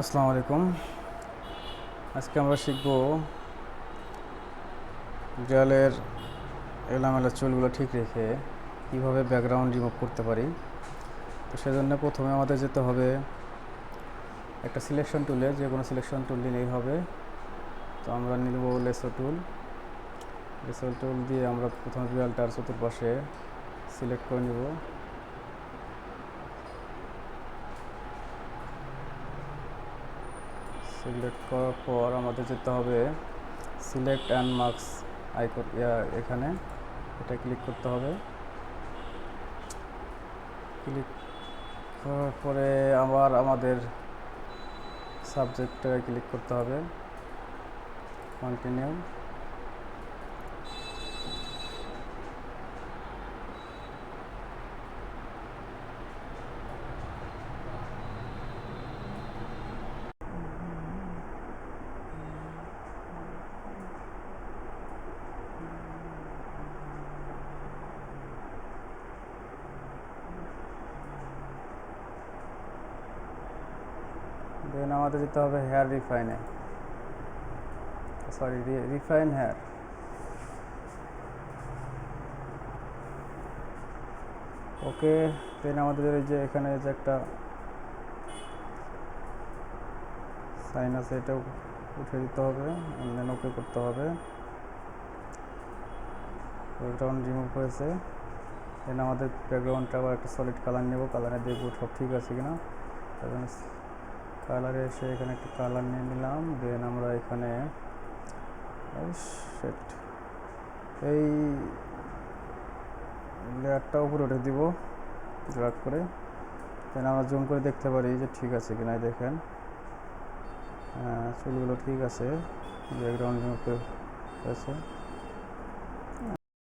আসসালামু আলাইকুম। আজকে আমরা শিখব দেয়ালের এলামেলা চুলগুলো ঠিক রেখে কীভাবে ব্যাকগ্রাউন্ড রিমুভ করতে পারি। তো সেজন্য প্রথমে আমাদের যেতে হবে একটা সিলেকশন টুলে যে কোনো সিলেকশন টুল নিলেই হবে। তো আমরা নিব লেসো টুল লেসো টুল দিয়ে আমরা প্রথমে দেয়ালটার চতুর্পাশে সিলেক্ট করে নিব। সিলেক্ট করার পর আমাদের যেতে হবে সিলেক্ট অ্যান্ড মার্কস আইকন এখানে। এটা ক্লিক করতে হবে। ক্লিক করার পরে আবার আমাদের সাবজেক্টে ক্লিক করতে হবে। কন্টিনিউ দেন আমাদের যেতে হবে hair রিফাইনে sorry refine hair okay then আমাদের এই যে এখানে যে একটা সাইন আছে এটাও উঠে দিতে হবে দেন ওকে করতে হবে। ব্যাকগ্রাউন্ড রিমুভ হয়েছে। দেন আমাদের ব্যাকগ্রাউন্ডটা আবার একটা সলিড কালার নেব কালারে দেখব সব ঠিক আছে কিনা। কালারে এসে এখানে একটা কালার নিয়ে নিলাম দেন আমরা এখানে সেট এই লেয়ারটা উপরে উঠে দিব ড্রাগ করে। দেন আমরা জুম করে দেখতে পারি যে ঠিক আছে কিনা দেখেন। হ্যাঁ, চুলগুলো ঠিক আছে ব্যাকগ্রাউন্ড হয়েছে।